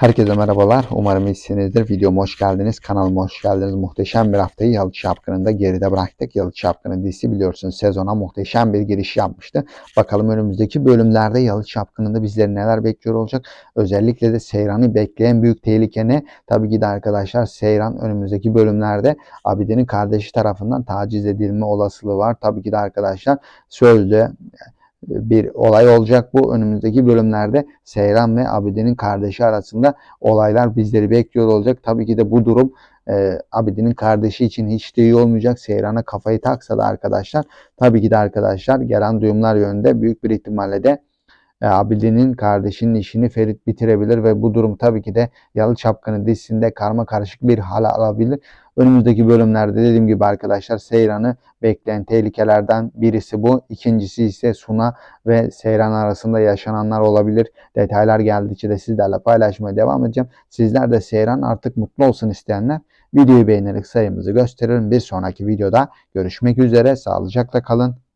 Herkese merhabalar. Umarım iyisinizdir. Videoma hoş geldiniz. Kanalıma hoş geldiniz. Muhteşem bir haftayı Yalı Çapkını'nı da geride bıraktık. Yalı Çapkını dizisi biliyorsunuz sezona muhteşem bir giriş yapmıştı. Bakalım önümüzdeki bölümlerde Yalı Çapkını'nda bizleri neler bekliyor olacak. Özellikle de Seyran'ı bekleyen büyük tehlike ne? Tabii ki de arkadaşlar Seyran önümüzdeki bölümlerde Abide'nin kardeşi tarafından taciz edilme olasılığı var. Tabii ki de arkadaşlar sözde bir olay olacak. Bu önümüzdeki bölümlerde Seyran ve Abide'nin kardeşi arasında olaylar bizleri bekliyor olacak. Tabii ki de bu durum e, Abide'nin kardeşi için hiç de iyi olmayacak. Seyran'a kafayı taksa da arkadaşlar tabii ki de arkadaşlar gelen duyumlar yönünde büyük bir ihtimalle de e, Abide'nin kardeşinin işini Ferit bitirebilir ve bu durum tabii ki de Yalı Çapkını dizisinde karma karışık bir hal alabilir. Önümüzdeki bölümlerde dediğim gibi arkadaşlar Seyran'ı bekleyen tehlikelerden birisi bu. İkincisi ise Suna ve Seyran arasında yaşananlar olabilir. Detaylar geldikçe de sizlerle paylaşmaya devam edeceğim. Sizler de Seyran artık mutlu olsun isteyenler videoyu beğenerek sayımızı gösterelim. Bir sonraki videoda görüşmek üzere. Sağlıcakla kalın.